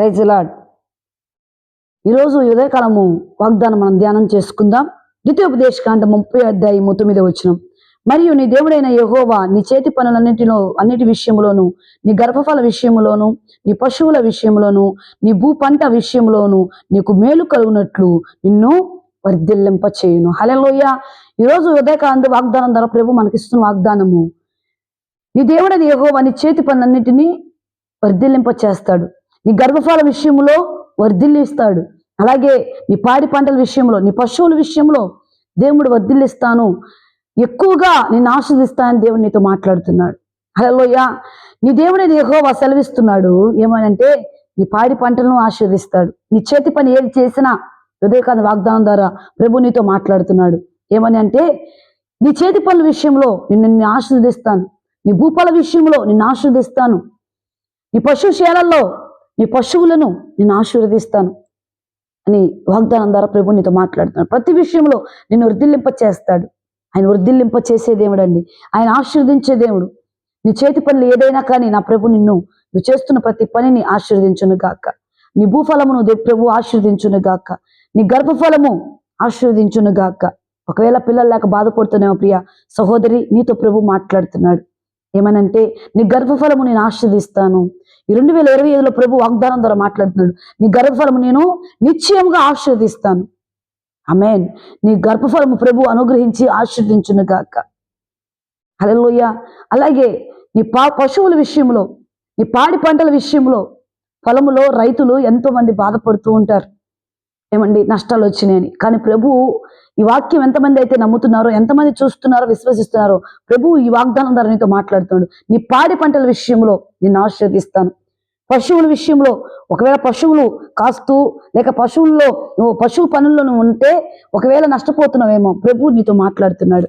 Rise lord ఈరోజు ఉదయకాలము వాగ్దానం మనం ధ్యానం చేసుకుందాం. ద్వితీయోపదేశకాండ ముప్పై అధ్యాయం తొమ్మిది వచ్చిన మరియు నీ దేవుడైన యహోవా నీ చేతి పనులన్నిటిలో అన్నిటి విషయంలోను నీ గర్భఫల విషయంలోను నీ పశువుల విషయంలోను నీ భూ పంట విషయంలోను నీకు మేలు కలుగునట్లు నిన్ను వర్ధిల్లింప చేయును హలలోయ ఈరోజు ఉదయకాంత వాగ్దానం ద్వారా ప్రభు మనకిస్తున్న వాగ్దానము నీ దేవుడని యహోవా నీ చేతి పనులన్నిటినీ వర్ధిల్లింప చేస్తాడు నీ గర్భఫల విషయంలో వర్ధిల్లిస్తాడు. అలాగే నీ పాడి పంటల విషయంలో నీ పశువుల విషయంలో దేవుడు వర్ధిల్లిస్తాను. ఎక్కువగా నేను ఆస్వాదిస్తానని దేవుడు నీతో మాట్లాడుతున్నాడు. హలోయ నీ దేవుడే యెహోవా సెలవిస్తున్నాడు. ఏమనంటే నీ పాడి పంటలను ఆశీర్దిస్తాడు. నీ చేతి పని ఏది చేసినా ఉదయకాంత వాగ్దానం ద్వారా ప్రభు నీతో మాట్లాడుతున్నాడు. ఏమని అంటే నీ చేతి పనుల విషయంలో నిన్ను నిన్ను ఆశీర్దిస్తాను. నీ భూపాల విషయంలో నిన్ను ఆశీర్దిస్తాను. నీ పశుశాలల్లో నీ పశువులను నేను ఆశీర్వదిస్తాను అని వాగ్దానం ద్వారా ప్రభు నీతో మాట్లాడుతున్నాడు. ప్రతి విషయంలో నిన్ను వృద్ధిల్లింప చేస్తాడు. ఆయన వృద్ధిల్లింప చేసే దేవుడు అండి ఆయన ఆశీర్వదించే దేవుడు. నీ చేతి పనులు ఏదైనా కానీ నా ప్రభు నిన్ను నువ్వు చేస్తున్న ప్రతి పనిని ఆశీర్వదించును గాక. నీ భూఫలమును ప్రభు ఆశీర్వదించును గాక. నీ గర్భఫలము ఆశీర్వదించును గాక. ఒకవేళ పిల్లలు లేక బాధపడుతున్నావు ప్రియ సహోదరి నీతో ప్రభు మాట్లాడుతున్నాడు. ఏమనంటే నీ గర్భఫలము నేను ఆశీర్దిస్తాను. ఈ రెండు వేల ఇరవై ఐదులో ప్రభు వాగ్దానం ద్వారా మాట్లాడుతున్నాడు. నీ గర్భఫలము నేను నిశ్చయముగా ఆశీర్దిస్తాను. అమేన్ నీ గర్భఫలము ప్రభు అనుగ్రహించి ఆశీర్దించును గాక. హల్లెలూయా. అలాగే నీ పా పశువుల విషయంలో నీ పాడి పంటల విషయంలో పొలములో రైతులు ఎంతో మంది బాధపడుతూ ఉంటారు. ఏమండి? నష్టాలు వచ్చినాయని కానీ ప్రభు ఈ వాక్యం ఎంతమంది అయితే నమ్ముతున్నారో ఎంతమంది చూస్తున్నారో విశ్వసిస్తున్నారో ప్రభు ఈ వాగ్దానం ద్వారా నీతో మాట్లాడుతున్నాడు. నీ పాడి పంటల విషయంలో నిన్ను ఆశీర్దిస్తాను పశువుల విషయంలో ఒకవేళ పశువులు కాస్తూ లేక పశువుల్లో నువ్వు పశువు పనుల్లో నువ్వు ఉంటే ఒకవేళ నష్టపోతున్నావేమో ప్రభు నీతో మాట్లాడుతున్నాడు.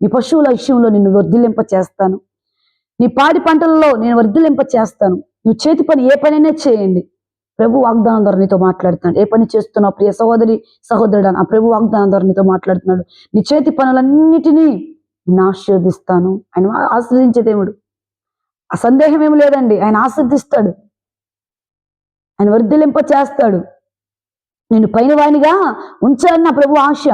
నీ పశువుల విషయంలో నిన్ను వర్ధిలింప చేస్తాను. నీ పాడి పంటలలో నేను వర్ధిలింప చేస్తాను. నువ్వు చేతి పని ఏ పనైనా చేయండి. ప్రభు వాగ్దానం ద్వారా నీతో మాట్లాడుతున్నాడు. ఏ పని చేస్తున్నావు ప్రియ సహోదరి సహోదరుడు? ఆ ప్రభు వాగ్దానం ద్వారా నీతో మాట్లాడుతున్నాడు. నీ చేతి పనులన్నిటినీ నేను ఆశీర్వదిస్తాను. ఆయన ఆశ్రదించే దేవుడు. ఆ సందేహం ఏమి లేదండి. ఆయన ఆశ్రదిస్తాడు ఆయన వర్ధిలింప చేస్తాడు. నేను పైన వానిగా ఉంచాలని నా ప్రభు ఆశ.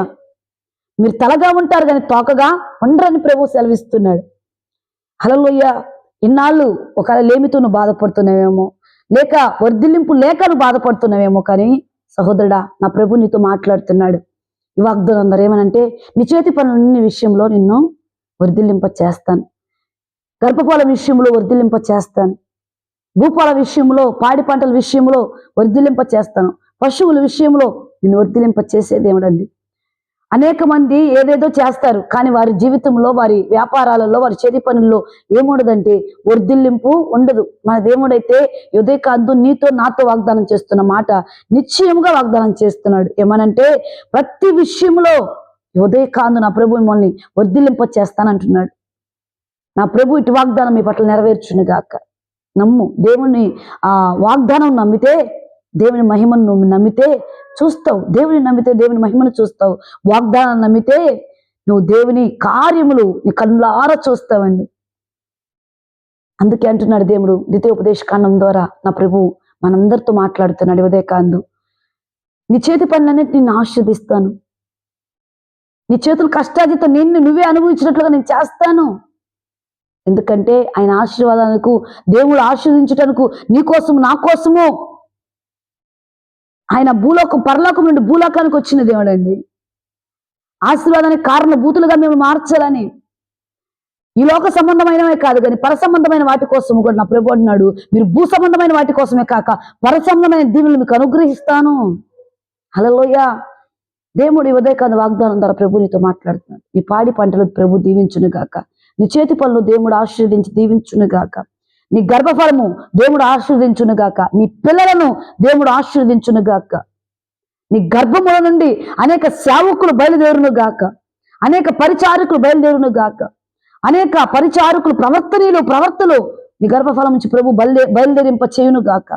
మీరు తలగా ఉంటారు కానీ తోకగా ఉండరని ప్రభు సెలవిస్తున్నాడు. హలలోయ ఇన్నాళ్ళు ఒకవేళ లేమితో నువ్వు బాధపడుతున్నావేమో. లేక వర్ధిల్లింపు లేక నువ్వు బాధపడుతున్నావేమో కానీ సహోదరుడా నా ప్రభు నీతో మాట్లాడుతున్నాడు. ఈ వాగ్దానం ఏమనంటే నీ చేతి పనులన్నీ విషయంలో నిన్ను వర్ధిల్లింప చేస్తాను. గర్భపాల విషయంలో వర్ధిల్లింప చేస్తాను. భూపాల విషయంలో పాడి పంటల విషయంలో వర్ధిల్లింప చేస్తాను. పశువుల విషయంలో నిన్ను వర్ధిల్లింప చేసే దేవుడండి అనేక మంది ఏదేదో చేస్తారు కానీ వారి జీవితంలో వారి వ్యాపారాలలో వారి చేతి పనుల్లో ఏముండదంటే వర్ధిల్లింపు ఉండదు. మన దేవుడైతే ఉదయకాంతు నీతో నాతో వాగ్దానం చేస్తున్న మాట నిశ్చయముగా వాగ్దానం చేస్తున్నాడు. ఏమనంటే ప్రతి విషయంలో ఉదయకాంతు నా ప్రభు మిమ్మల్ని వర్ధిల్లింప చేస్తానంటున్నాడు. నా ప్రభు ఇటు వాగ్దానం మీ పట్ల నెరవేర్చును గాక. నమ్ము దేవుని ఆ వాగ్దానం నమ్మితే దేవుని మహిమను నువ్వు నమ్మితే చూస్తావు. దేవుని నమ్మితే దేవుని మహిమను చూస్తావు. వాగ్దానం నమ్మితే నువ్వు దేవుని కార్యములు నీ కళ్ళారా చూస్తావండి. అందుకే అంటున్నాడు దేవుడు ద్వితీయోపదేశ కాండం ద్వారా నా ప్రభు మనందరితో మాట్లాడుతున్నాడు ఉదయకాందు నీ చేతి పనులన్నిటి నిన్ను ఆస్వాదిస్తాను నీ చేతులు కష్టాజితో నిన్ను నువ్వే అనుభవించినట్లుగా నేను చేస్తాను. ఎందుకంటే ఆయన ఆశీర్వాదాలకు దేవుడు ఆశీర్వదించటకు నీ కోసము నా కోసము ఆయన భూలోకం పరలోకం నుండి భూలోకానికి వచ్చిన దేవుడు అండి ఆశీర్వాదానికి కారణభూతులుగా మేము మార్చాలని. ఈ లోక సంబంధమైనవే కాదు కానీ పర సంబంధమైన వాటి కోసం కూడా నా ప్రభు అన్నాడు మీరు భూ సంబంధమైన వాటి కోసమే కాక పర సంబంధమైన దీవులు మీకు అనుగ్రహిస్తాను. హలోయ దేవుడు ఈ ఉదయకాంత వాగ్దానం ద్వారా ప్రభు నీతో మాట్లాడుతున్నాడు. నీ పాడి పంటలు ప్రభు దీవించును గాక నీ చేతి పనులు దేవుడు ఆశీర్వదించి దీవించును గాక నీ గర్భఫలము దేవుడు ఆశీర్వదించును గాక నీ పిల్లలను దేవుడు ఆశీర్వదించును గాక నీ గర్భముల నుండి అనేక సేవకులు బయలుదేరును గాక అనేక పరిచారకులు బయలుదేరును గాక అనేక పరిచారకులు ప్రవర్తనీయులు ప్రవర్తలు నీ గర్భఫలం నుంచి ప్రభు బయలుదే బయలుదేరింప చేయును గాక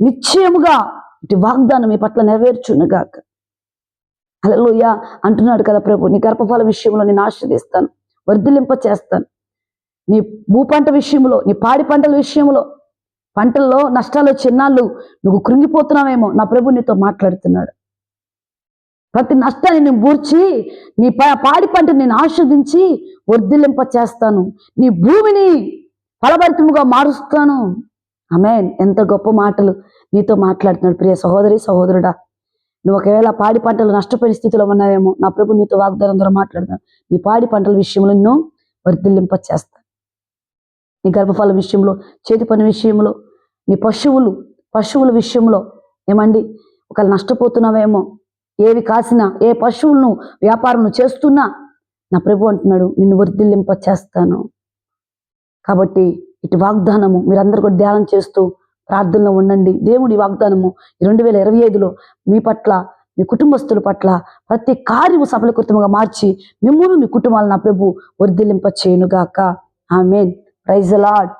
నిశ్చయముగా ఇటు వాగ్దానం మీ పట్ల నెరవేర్చును గాక హల్లెలూయా అంటున్నాడు కదా ప్రభు నీ గర్భఫల విషయంలో నేను ఆశ్రదిస్తాను వర్ధిలింప చేస్తాను నీ భూ పంట విషయంలో నీ పాడి పంటల విషయంలో పంటల్లో నష్టాలు చిన్నాళ్ళు నువ్వు కృంగిపోతున్నావేమో నా ప్రభు నీతో మాట్లాడుతున్నాడు. ప్రతి నష్టాన్ని నేను బూర్చి నీ పాడి పంట నేను ఆస్వాదించి వర్ధిల్లింప చేస్తాను. నీ భూమిని ఫలభరితముగా మారుస్తాను. ఆమె ఎంత గొప్ప మాటలు నీతో మాట్లాడుతున్నాడు. ప్రియ సహోదరి సహోదరుడా నువ్వు ఒకవేళ పాడి పంటలు నష్టపోయిన స్థితిలో ఉన్నావేమో నా ప్రభు నీతో వాగ్దానం ద్వారా మాట్లాడుతున్నాను నీ పాడి పంటల విషయంలో నిన్ను వర్ధిల్లింప చేస్తాను. నీ గర్భఫల విషయంలో చేతి పని విషయంలో నీ పశువులు పశువుల విషయంలో ఏమండి? ఒకవేళ నష్టపోతున్నావేమో ఏవి కాసినా ఏ పశువులను వ్యాపారం చేస్తున్నా నా ప్రభు అంటున్నాడు నిన్ను వర్ధిల్లింప చేస్తాను కాబట్టి ఇటు వాగ్దానము మీరందరూ కూడా ధ్యానం చేస్తూ ప్రార్థనలో ఉండండి. దేవుడి వాగ్దానము ఈ రెండు వేల ఇరవై ఐదులో మీ పట్ల మీ కుటుంబస్తుల పట్ల ప్రతి కార్యము సఫలీకృతముగా మార్చి మిమ్మల్ని మీ కుటుంబాలను నా ప్రభు వర్ధిల్లింప చేయనుగాక ఆమెన్. Praise lord